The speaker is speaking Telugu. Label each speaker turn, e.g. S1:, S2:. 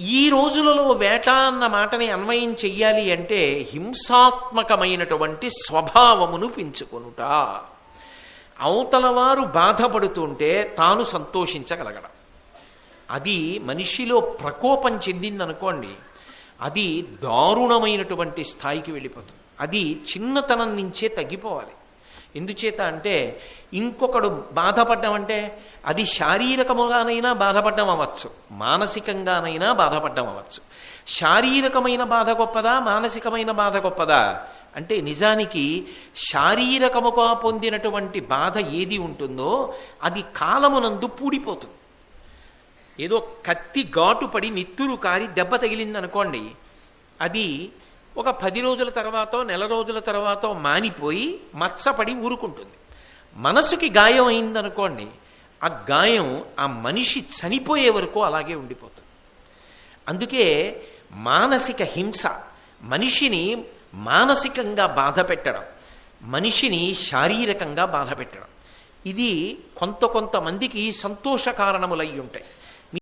S1: ఈ రోజులలో వేట అన్న మాటని అన్వయం చెయ్యాలి అంటే హింసాత్మకమైనటువంటి స్వభావమును పెంచుకొనుట. అవతలవారు బాధపడుతుంటే తాను సంతోషించగలగడం. అది మనిషిలో ప్రకోపం చెందిందనుకోండి అది దారుణమైనటువంటి స్థాయికి వెళ్ళిపోతుంది. అది చిన్నతనం నుంచే తగ్గిపోవాలి. ఎందుచేత అంటే ఇంకొకడు బాధపడ్డం అంటే అది శారీరకముగానైనా బాధపడ్డం అవ్వచ్చు మానసికంగానైనా బాధపడ్డం అవ్వచ్చు శారీరకమైన బాధ గొప్పదా? మానసికమైన బాధ గొప్పదా? అంటే నిజానికి శారీరకముగా పొందినటువంటి బాధ ఏది ఉంటుందో అది కాలమునందు పూడిపోతుంది. ఏదో కత్తి ఘాటు పడి నిత్తురు కారి దెబ్బ తగిలింది అనుకోండి అది ఒక పది రోజుల తర్వాత నెల రోజుల తర్వాత మానిపోయి మచ్చపడి ఊరుకుంటుంది. మనసుకి గాయం అయిందనుకోండి ఆ గాయం ఆ మనిషి చనిపోయే వరకు అలాగే ఉండిపోతుంది. అందుకే మానసిక హింస మనిషిని మానసికంగా బాధ పెట్టడం మనిషిని శారీరకంగా బాధ పెట్టడం. ఇది కొంత కొంతమందికి సంతోష కారణములై ఉంటాయి.